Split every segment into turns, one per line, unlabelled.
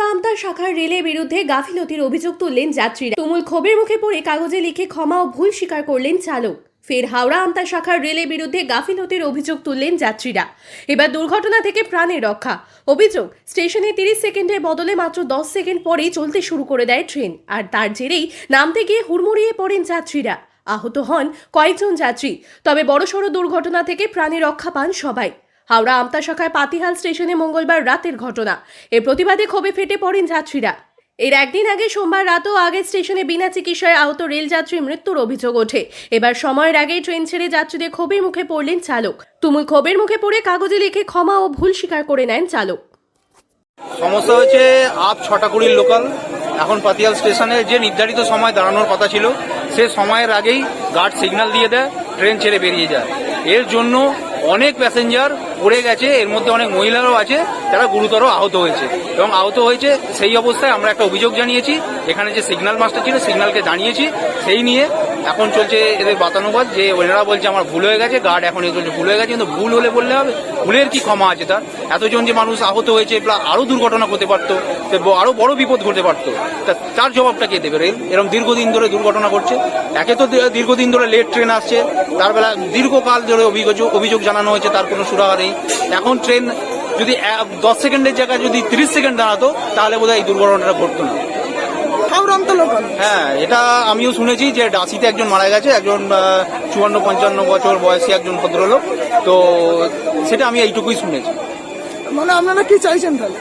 আমতা শাখার রেলের বিরুদ্ধে গাফিলতির অভিযোগ তুললেন যাত্রীরা। তুমুল ক্ষোভের মুখে পড়ে কাগজে লিখে ক্ষমা ও ভুল স্বীকার করলেন চালক। ফের হাওড়া আমতা শাখার রেলের বিরুদ্ধে গাফিলতির অভিযোগ তুললেন যাত্রীরা। এবার দুর্ঘটনা থেকে প্রাণের রক্ষা। অভিযোগ, স্টেশনে তিরিশ সেকেন্ডের বদলে মাত্র দশ সেকেন্ড পরেই চলতে শুরু করে দেয় ট্রেন। আর তার জেরেই নামতে গিয়ে হুড়মুড়িয়ে পড়েন যাত্রীরা। আহত হন কয়েকজন যাত্রী। তবে বড়সড় দুর্ঘটনা থেকে প্রাণে রক্ষা পান সবাই। হাওড়া আমতা শাখায় পাতিহাল স্টেশনে মঙ্গলবার রাতের ঘটনা। এর প্রতিবাদে ক্ষোভে ফেটে পড়েন যাত্রীরা। এর একদিন আগে সোমবার রাতও আগে স্টেশনে বিনা চিকিৎসায় আহত রেলযাত্রী মৃত্যুর অভিযোগ ওঠে। এবার সময়ের আগেই ট্রেন ছেড়ে যাত্রীদের ক্ষোভের মুখে পড়লেন চালক। তুমুল ক্ষোভের মুখে পড়ে কাগজে লিখে ক্ষমা ও ভুল স্বীকার করে নেন চালক।
সমস্যা হয়েছে, আপ ছটা কুড়ির লোকাল। এখন পাতিয়াল স্টেশনে যে নির্ধারিত সময় দাঁড়ানোর কথা ছিল, সে সময়ের আগেই গার্ড সিগন্যাল দিয়ে দেয়, ট্রেন ছেড়ে বেরিয়ে যায়। এর জন্য অনেক প্যাসেঞ্জার পড়ে গেছে, এর মধ্যে অনেক মহিলারাও আছে তারা গুরুতর আহত হয়েছে। এবং আহত হয়েছে সেই অবস্থায় আমরা একটা অভিযোগ জানিয়েছি, এখানে যে সিগন্যাল মাস্টার ছিল সিগন্যালকে জানিয়েছি, সেই নিয়ে এখন চলছে এদের বাতানুবাদ, যে ওনারা বলছে আমার ভুল হয়ে গেছে গার্ড এখন এ চলছে, ভুল হয়ে গেছে, কিন্তু ভুল হলে বললে হবে, ভুলের কি ক্ষমা আছে তার? এতজন যে মানুষ আহত হয়েছে প্লাস আরও দুর্ঘটনা হতে পারতো আরও বড় বিপদ ঘটতে পারতো, তা তার জবাবটা কে দেবে রেল? এরকম দীর্ঘদিন ধরে দুর্ঘটনা ঘটছে, একে তো দীর্ঘদিন ধরে লেট ট্রেন আসছে, তার বেলা দীর্ঘকাল ধরে অভিযোগ অভিযোগ জানানো হয়েছে, তার কোনো সুরাহা নেই। এখন ট্রেন যদি দশ সেকেন্ডের জায়গায় যদি তিরিশ সেকেন্ড দাঁড়াতো তাহলে বোধহয় এই দুর্ঘটনাটা ঘটতো না। হ্যাঁ এটা আমিও শুনেছি যে ডাসিতে একজন মারা গেছে একজন চুয়ান্ন পঞ্চান্ন বছর বয়সী একজন ভদ্রলোক। তো সেটা আমি এইটুকুই শুনেছি।
মানে আপনারা কি চাইছেন তাহলে?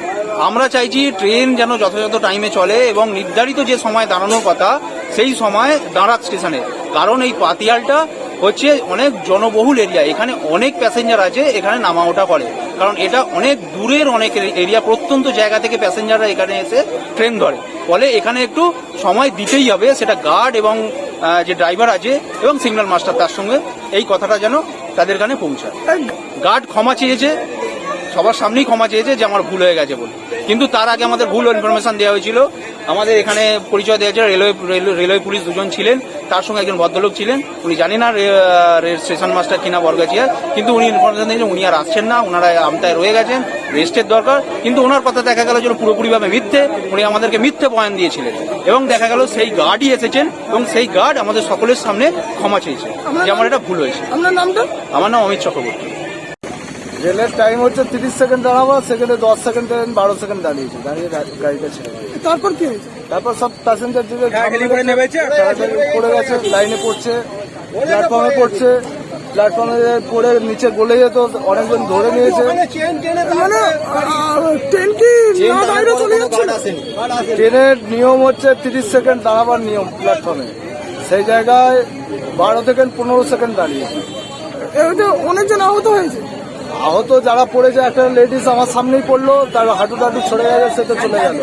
আমরা চাইছি ট্রেন যেন যথাযথ টাইমে চলে এবং নির্ধারিত যে সময় দাঁড়ানোর কথা সেই সময় দাঁড়াক স্টেশনে। কারণ এই পাতিয়ালটা হচ্ছে অনেক জনবহুল এরিয়া এখানে অনেক প্যাসেঞ্জার আছে, এখানে নামা ওঠা করে। কারণ এটা অনেক দূরের অনেক এরিয়া প্রত্যন্ত জায়গা থেকে প্যাসেঞ্জাররা এখানে এসে ট্রেন ধরে। ফলে এখানে একটু সময় দিতেই হবে, সেটা গার্ড এবং যে ড্রাইভার আছে এবং সিগন্যাল মাস্টার তার সঙ্গে এই কথাটা যেন তাদের কানে পৌঁছায়। গার্ড ক্ষমা চেয়েছে, সবার সামনেই ক্ষমা চেয়েছে যে আমার ভুল হয়ে গেছে বলে। কিন্তু তার আগে আমাদের ভুল ইনফরমেশন দেওয়া হয়েছিল। আমাদের এখানে পরিচয় দেওয়া হয়েছে রেলওয়ে রেলওয়ে পুলিশ দুজন ছিলেন। তার সঙ্গে একজন ভদ্রলোক ছিলেন। উনি জানি না স্টেশন মাস্টার কিনা বর্গাচিয়া কিন্তু উনি ইনফরমেশন দিয়েছেন উনি আর আসছেন না। ওনারা আমতায় রয়ে গেছেন। রেস্টের দরকার। কিন্তু ওনার কথা দেখা গেল যেন পুরোপুরিভাবে মিথ্যে। উনি আমাদেরকে মিথ্যে বয়ান দিয়েছিলেন। এবং দেখা গেল সেই গার্ডই এসেছেন এবং সেই গার্ড আমাদের সকলের সামনে ক্ষমা চেয়েছে যে আমার এটা ভুল হয়েছে।
নামটা?
আমার নাম অমিত চক্রবর্তী।
রেলের টাইম হচ্ছে তিরিশ সেকেন্ড দাঁড়াবো সেকেন্ডে দশ সেকেন্ড ট্রেন বারো সেকেন্ড দাঁড়িয়েছে। দাঁড়িয়ে গাড়িটা ছেড়ে
তারপর কি হয়েছে?
তারপর সব প্যাসেঞ্জার যে পড়ে গেছে। লাইনে পড়ছে প্ল্যাটফর্মে পড়ছে প্ল্যাটফর্মে পড়ে নিচে গলে যেত অনেকজন ধরে নিয়েছে।
মানে আহ, ট্রেন কি না বাইরে চলে যাচ্ছে?
ট্রেনের নিয়ম হচ্ছে তিরিশ সেকেন্ড দাঁড়াবার নিয়ম প্ল্যাটফর্মে সেই জায়গায় বারো থেকে পনেরো সেকেন্ড দাঁড়িয়েছে।
অনেকজন আহত হয়েছে?
আহত যারা পড়েছে, একটা লেডিস আমার সামনেই পড়ল, তার হাঁটু টাটু ছড়ে গেছে, সে তো চলে গেল।